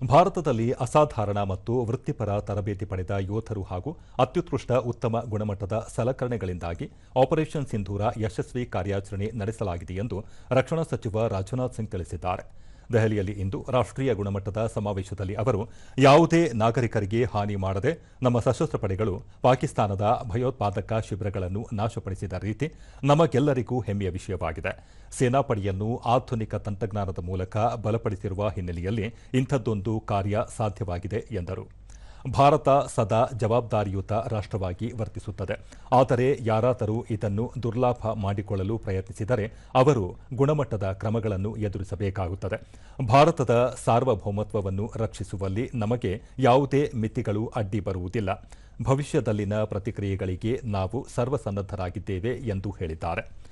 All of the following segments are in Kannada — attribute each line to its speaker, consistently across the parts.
Speaker 1: ಭಾರತದಲ್ಲಿ ಅಸಾಧಾರಣ ಮತ್ತು ವೃತ್ತಿಪರ ತರಬೇತಿ ಪಡೆದ ಯೋಧರು ಹಾಗೂ ಅತ್ಯುತ್ಕೃಷ್ಟ ಉತ್ತಮ ಗುಣಮಟ್ಟದ ಸಲಕರಣೆಗಳಿಂದಾಗಿ ಆಪರೇಷನ್ ಸಿಂಧೂರ ಯಶಸ್ವಿ ಕಾರ್ಯಾಚರಣೆ ನಡೆಸಲಾಗಿದೆ ಎಂದು ರಕ್ಷಣಾ ಸಚಿವ ರಾಜನಾಥ್ ಸಿಂಗ್ ತಿಳಿಸಿದ್ದಾರೆ. ದೆಹಲಿಯಲ್ಲಿ ಇಂದು ರಾಷ್ಟ್ರೀಯ ಗುಣಮಟ್ಟದ ಸಮಾವೇಶದಲ್ಲಿ ಅವರು ಯಾವುದೇ ನಾಗರಿಕರಿಗೆ ಹಾನಿ ಮಾಡದೆ ನಮ್ಮ ಸಶಸ್ತ್ರ ಪಡೆಗಳು ಪಾಕಿಸ್ತಾನದ ಭಯೋತ್ಪಾದಕ ಶಿಬಿರಗಳನ್ನು ನಾಶಪಡಿಸಿದ ರೀತಿ ನಮಗೆಲ್ಲರಿಗೂ ಹೆಮ್ಮೆಯ ವಿಷಯವಾಗಿದೆ. ಸೇನಾಪಡೆಯನ್ನು ಆಧುನಿಕ ತಂತ್ರಜ್ಞಾನದ ಮೂಲಕ ಬಲಪಡಿಸಿರುವ ಹಿನ್ನೆಲೆಯಲ್ಲಿ ಇಂಥದ್ದೊಂದು ಕಾರ್ಯ ಸಾಧ್ಯವಾಗಿದೆ ಎಂದರು. ಭಾರತ ಸದಾ ಜವಾಬ್ದಾರಿಯುತ ರಾಷ್ಟ್ರವಾಗಿ ವರ್ತಿಸುತ್ತದೆ. ಆದರೆ ಯಾರಾದರೂ ಇದನ್ನು ದುರ್ಲಾಭ ಮಾಡಿಕೊಳ್ಳಲು ಪ್ರಯತ್ನಿಸಿದರೆ ಅವರು ಗುಣಮಟ್ಟದ ಕ್ರಮಗಳನ್ನು ಎದುರಿಸಬೇಕಾಗುತ್ತದೆ. ಭಾರತದ ಸಾರ್ವಭೌಮತ್ವವನ್ನು ರಕ್ಷಿಸುವಲ್ಲಿ ನಮಗೆ ಯಾವುದೇ ಮಿತಿಗಳು ಅಡ್ಡಿ ಬರುವುದಿಲ್ಲ. ಭವಿಷ್ಯದಲ್ಲಿನ ಪ್ರತಿಕ್ರಿಯೆಗಳಿಗೆ ನಾವು ಸರ್ವಸನ್ನದ್ಧರಾಗಿದ್ದೇವೆ ಎಂದು ಹೇಳಿದ್ದಾರೆ.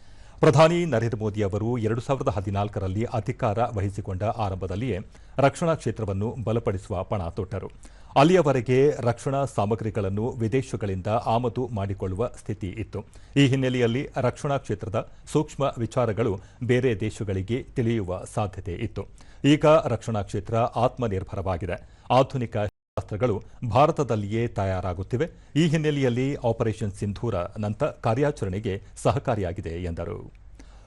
Speaker 1: ಪ್ರಧಾನಿ ನರೇಂದ್ರ ಮೋದಿ ಅವರು ಎರಡು ಸಾವಿರದ ಹದಿನಾಲ್ಕರಲ್ಲಿ ಅಧಿಕಾರ ವಹಿಸಿಕೊಂಡ ಆರಂಭದಲ್ಲಿಯೇ ರಕ್ಷಣಾ ಕ್ಷೇತ್ರವನ್ನು ಬಲಪಡಿಸುವ ಪಣ ತೊಟ್ಟರು. ಅಲ್ಲಿಯವರೆಗೆ ರಕ್ಷಣಾ ಸಾಮಗ್ರಿಗಳನ್ನು ವಿದೇಶಗಳಿಂದ ಆಮದು ಮಾಡಿಕೊಳ್ಳುವ ಸ್ಥಿತಿ ಇತ್ತು. ಈ ಹಿನ್ನೆಲೆಯಲ್ಲಿ ರಕ್ಷಣಾ ಕ್ಷೇತ್ರದ ಸೂಕ್ಷ್ಮ ವಿಚಾರಗಳು ಬೇರೆ ದೇಶಗಳಿಗೆ ತಿಳಿಯುವ ಸಾಧ್ಯತೆ ಇತ್ತು. ಈಗ ರಕ್ಷಣಾ ಕ್ಷೇತ್ರ ಆತ್ಮನಿರ್ಭರವಾಗಿದೆ. ಆಧುನಿಕ ಶಸ್ತ್ರಗಳು ಭಾರತದಲ್ಲಿಯೇ ತಯಾರಾಗುತ್ತಿವೆ. ಈ ಹಿನ್ನೆಲೆಯಲ್ಲಿ ಆಪರೇಷನ್ ಸಿಂಧೂರ ನಂತ ಕಾರ್ಯಾಚರಣೆಗೆ ಸಹಕಾರಿಯಾಗಿದೆ ಎಂದರು.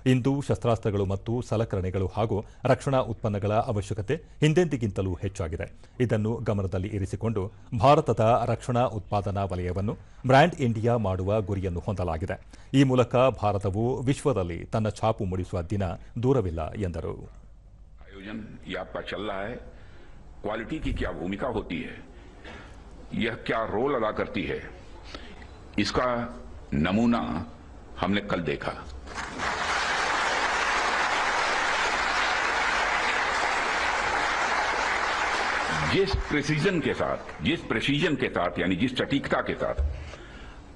Speaker 1: ಇಂದು ಶಸ್ತ್ರಾಸ್ತ್ರಗಳು ಮತ್ತು ಸಲಕರಣೆಗಳು ಹಾಗೂ ರಕ್ಷಣಾ ಉತ್ಪನ್ನಗಳ ಅವಶ್ಯಕತೆ ಹಿಂದೆಂದಿಗಿಂತಲೂ ಹೆಚ್ಚಾಗಿದೆ. ಇದನ್ನು ಗಮನದಲ್ಲಿ ಇರಿಸಿಕೊಂಡು ಭಾರತದ ರಕ್ಷಣಾ ಉತ್ಪಾದನಾ ವಲಯವನ್ನು ಬ್ರ್ಯಾಂಡ್ ಇಂಡಿಯಾ ಮಾಡುವ ಗುರಿಯನ್ನು ಹೊಂದಲಾಗಿದೆ. ಈ ಮೂಲಕ ಭಾರತವು ವಿಶ್ವದಲ್ಲಿ ತನ್ನ ಛಾಪು ಮೂಡಿಸುವ ದಿನ ದೂರವಿಲ್ಲ ಎಂದರು.
Speaker 2: क्वालिटी की क्या भूमिका होती है? यह क्या रोल अदा करती है? इसका नमूना हमने कल देखा। जिस प्रिसीजन के साथ, जिस प्रेसिजन के साथ, यानी जिस सटीकता के साथ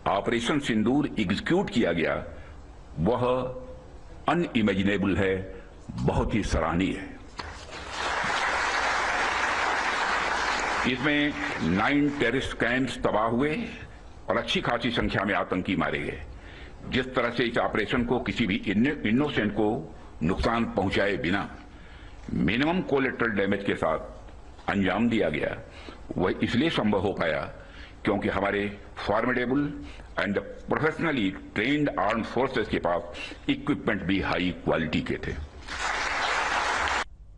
Speaker 2: ऑपरेशन सिंदूर एग्जीक्यूट किया गया, वह अनइमेजिनेबल है, बहुत ही सराहनीय है। इसमें नाइन टेररिस्ट कैंप्स तबाह हुए और अच्छी खासी संख्या में आतंकी मारे गए। जिस तरह से इस ऑपरेशन को किसी भी इनोसेंट को नुकसान पहुँचाए बिना मिनिमम कोलेट्रल डैमेज के साथ अंजाम दिया गया, वह इसलिए संभव हो पाया क्योंकि हमारे formidable and professionally trained arm forces के पास इक्विपमेंट भी हाई क्वालिटी के थे।